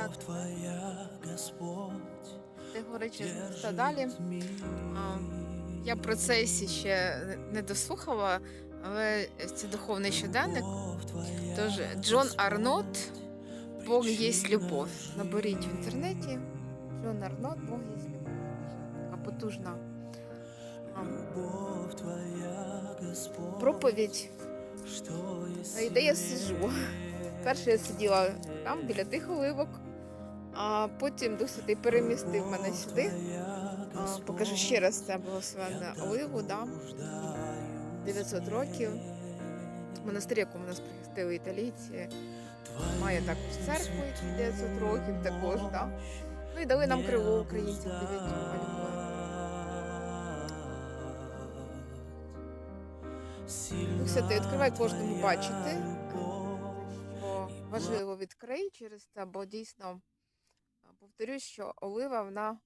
Так. Твоя, Господь, Ти горичі та далі. А, Я в процесі ще не дослухала, але це духовний щоденник. Тож Джон Арнот, Бог є любов. Наберіть в інтернеті. Джон Арнот, Бог є любов. Така потужна проповідь. А Де я сиджу. Перше я сиділа там, біля тих оливок, а потім Дух Святий перемістив мене сюди. А, Покажу ще раз це благословенне оливу, да? 900 років. Монастир, якому нас прихистили італійці, має також церкву, якій 900 років також, да? Ну і дали нам крило українців. Дух Святий відкривай кожному бачити, що важливо відкрий через це, бо дійсно повторюсь, що олива вона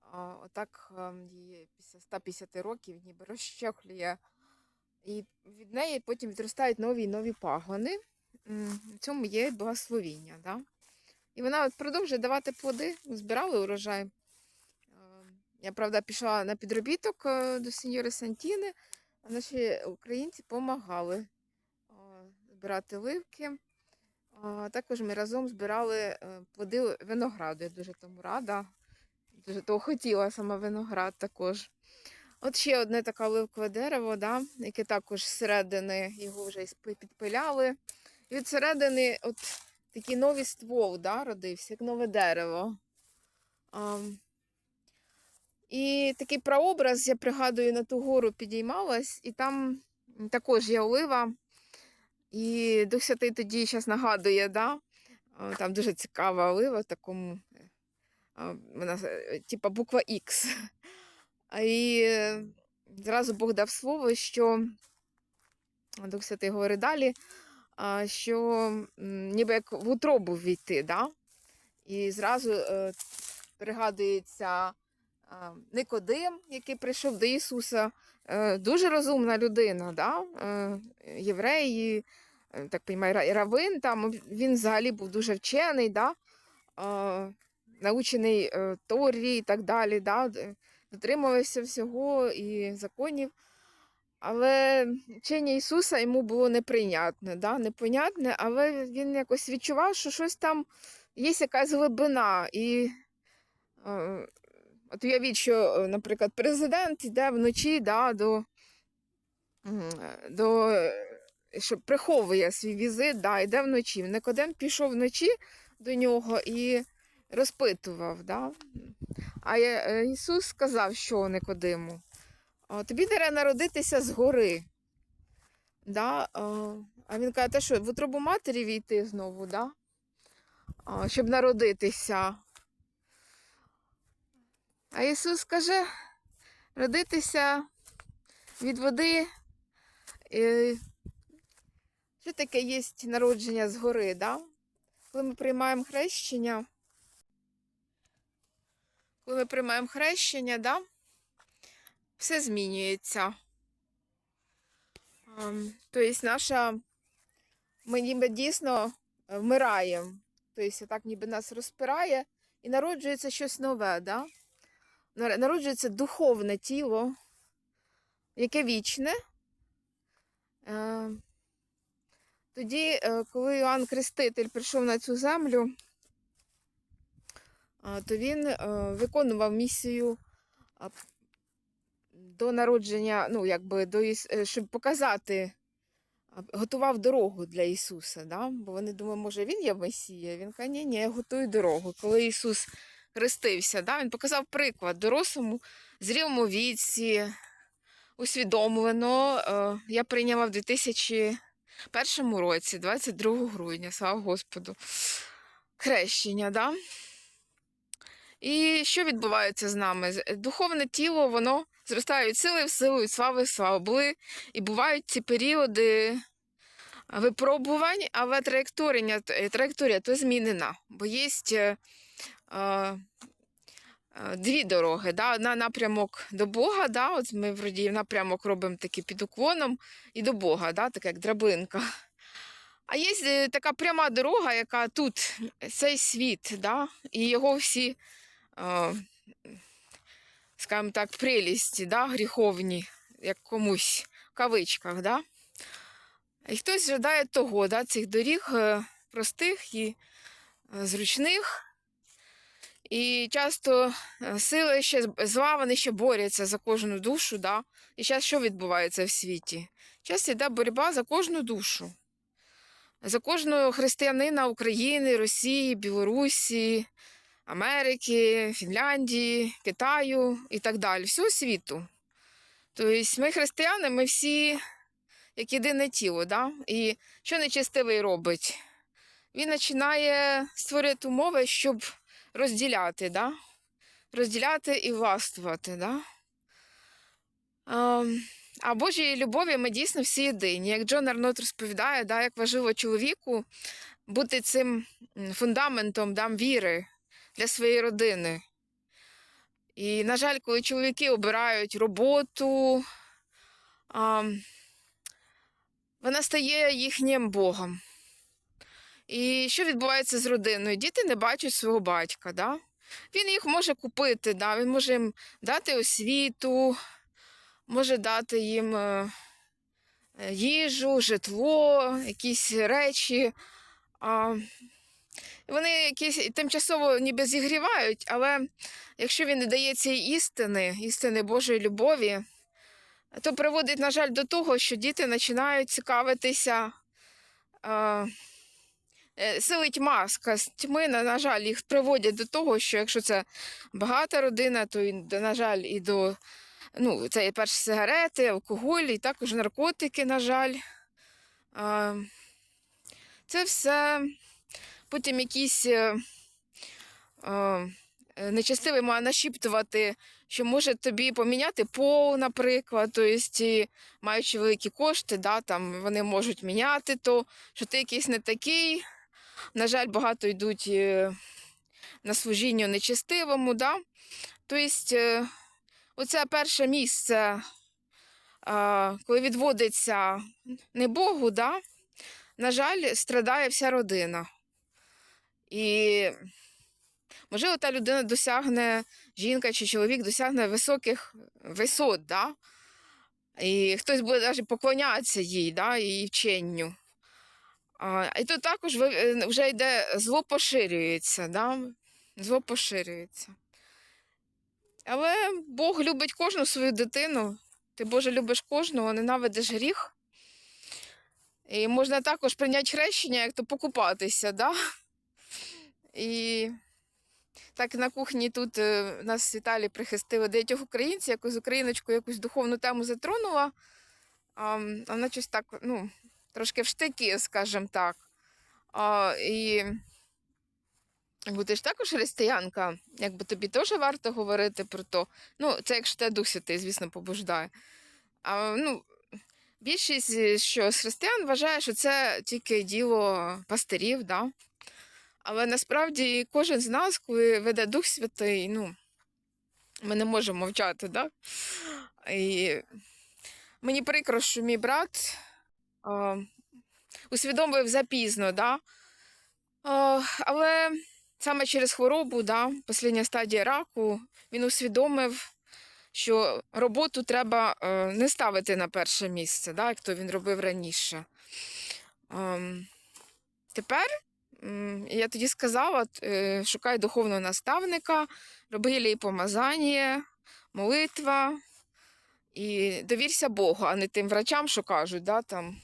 а, отак її після 150 років ніби розщеплює. І від неї потім відростають нові і нові пагони. В цьому є благословіння. Да? І вона от продовжує давати плоди, збирали урожай. Е, Я, правда, пішла на підробіток е, до сеньори Сантіни, а наші українці допомагали збирати ливки. Також ми разом збирали е, плоди винограду. Я дуже тому рада. Дуже того хотіла саме виноград також. От ще одне таке оливкове дерево, да, яке також зсередини його вже підпиляли. І від середини от такий новий ствол да, родився, як нове дерево. А, і такий прообраз, я пригадую, на ту гору підіймалась, і там також є олива. І Дух Святий тоді зараз нагадує, да? там дуже цікава олива в такому, вона е, типа буква Х. І е, зразу Бог дав слово, що Дух Святий говорить далі, що ніби як в утробу війти, да? і зразу е, пригадується Никодим, який прийшов до Ісуса, е, дуже розумна людина, да? е, євреї, е, так розумію, равин, там, він взагалі був дуже вчений, да? научений Торі і так далі, да? дотримувався всього і законів. Але вчення Ісуса йому було неприйнятне, да? непонятне, але він якось відчував, що щось там є якась глибина. І от уявіть, що, е, наприклад, президент йде вночі да, до, до е, що приховує свій візит, да, йде вночі. Никодем пішов вночі до нього і розпитував. Да? А е, е, Ісус сказав, що Никодиму, тобі треба народитися згори. Да? А він каже, що в утробу матері війти знову, да? Щоб народитися. А Ісус каже, родитися від води. Що таке є народження згори, да? Коли ми приймаємо хрещення, коли ми приймаємо хрещення, да? все змінюється. Ем, Тобто наша, ми ніби дійсно вмираємо. Тобто так ніби нас розпирає і народжується щось нове, да? Нар- народжується духовне тіло, яке вічне. Е, Тоді, е, коли Іоанн Креститель прийшов на цю землю, то він е, виконував місію до народження, ну, якби, до, е, щоб показати, готував дорогу для Ісуса. Да? Бо вони думали, може, він є Месія. Він каже, ні, ні, я готую дорогу. Коли Ісус хрестився, да? він показав приклад дорослому, зрілому віці, усвідомлено. Е, Я прийняла в 2001 році, 22 грудня, слава Господу, хрещення. Да? І що відбувається з нами? Духовне тіло, воно зростає від сили в силу, від слави в славу. Були і бувають ці періоди випробувань, але траєкторія, траєкторія то змінена, бо є дві дороги. Да? Одна напрямок до Бога, да? от ми вроді напрямок робимо такий під уклоном і до Бога, да? так як драбинка. А є е, така пряма дорога, яка тут, цей світ, да? і його всі, скажімо так, прелісті, да? гріховні, як комусь в кавичках. Да? І хтось жадає того, да? цих доріг е, простих і е, зручних. І часто е, сили ще зла, вони ще борються за кожну душу. Да? І зараз що відбувається в світі? Зараз йде боротьба за кожну душу. За кожного християнина України, Росії, Білорусі, Америки, Фінляндії, Китаю і так далі, всього світу. Тобто ми християни, ми всі як єдине тіло. Да? І що нечистивий робить? Він починає створювати умови, щоб розділяти, да? розділяти і властвувати. Да? Ем, а Божій любові ми дійсно всі єдині. Як Джон Арнот розповідає, да, як важливо чоловіку бути цим фундаментом да, віри для своєї родини. І, на жаль, коли чоловіки обирають роботу, а, вона стає їхнім Богом. І що відбувається з родиною? Діти не бачать свого батька. Да? Він їх може купити, да? він може їм дати освіту, може дати їм е, е, їжу, житло, якісь речі. А, вони якісь тимчасово ніби зігрівають, але якщо він не дає цієї істини, істини Божої любові, то приводить, на жаль, до того, що діти починають цікавитися. Е, Силить маска з тьми, на, жаль, їх приводять до того, що якщо це багата родина, то на жаль, і до ну, це і перші сигарети, алкоголь, і також наркотики, на жаль. Це все потім якісь е, е, нечестивий має нашіптувати, що може тобі поміняти пол, наприклад, тобто, маючи великі кошти, да, там, вони можуть міняти то, що ти якийсь не такий. На жаль, багато йдуть е, на служіння нечестивому. Да? Тобто, е, оце перше місце, коли відводиться не Богу, да? на жаль, страдає вся родина. І, можливо, та людина досягне, жінка чи чоловік досягне високих висот, да? і хтось буде навіть поклонятися їй, да? її вченню. І тут також е, вже йде зло поширюється, да? зло поширюється. Але Бог любить кожну свою дитину. Ти Боже любиш кожного, ненавидиш гріх. І можна також прийняти хрещення, як то покупатися, да? І так на кухні тут е, нас в Італії прихистили деяких українців, якусь україночку якусь духовну тему затронула. А вона щось так, ну, трошки в штики, скажімо так. А, і якби ти ж також християнка, якби тобі теж варто говорити про то. Ну, це якщо тебе Дух Святий, звісно, побуждає. А, ну, більшість е, що з християн вважає, що це тільки діло пастирів, да? але насправді кожен з нас, коли веде Дух Святий, ну, ми не можемо мовчати, да? І мені прикро, що мій брат усвідомив запізно, да? але саме через хворобу, да, послідня стадія раку, він усвідомив, що роботу треба е, не ставити на перше місце, да, як то він робив раніше. Ем, тепер я тоді сказала, е, шукай духовного наставника, роби їй помазання, молитва. І довірся Богу, а не тим врачам, що кажуть, да, там.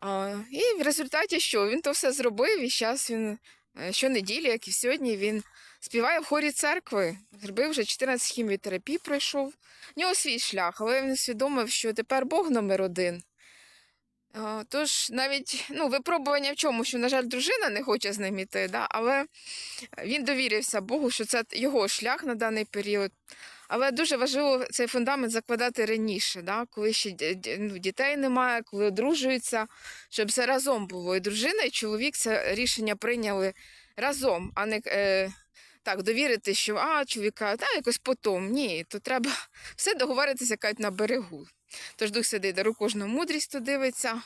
А, і в результаті що? Він то все зробив, і зараз він е, щонеділі, як і сьогодні, він співає в хорі церкви. Зробив вже 14 хіміотерапій пройшов. В нього свій шлях, але він усвідомив, що тепер Бог номер один. А, Тож навіть ну, випробування в чому, що, на жаль, дружина не хоче з ним іти, да? але він довірився Богу, що це його шлях на даний період. Але дуже важливо цей фундамент закладати раніше, да? коли ще ну, дітей немає, коли одружуються, щоб це разом було. І дружина, і чоловік це рішення прийняли разом, а не е, так, довірити, що а, чоловіка, та якось потом. Ні, то треба все договоритися кажуть, на берегу. Тож Дух Святий дару кожну мудрість, хто дивиться.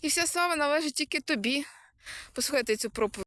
І вся слава належить тільки тобі. Послухайте цю проповідь.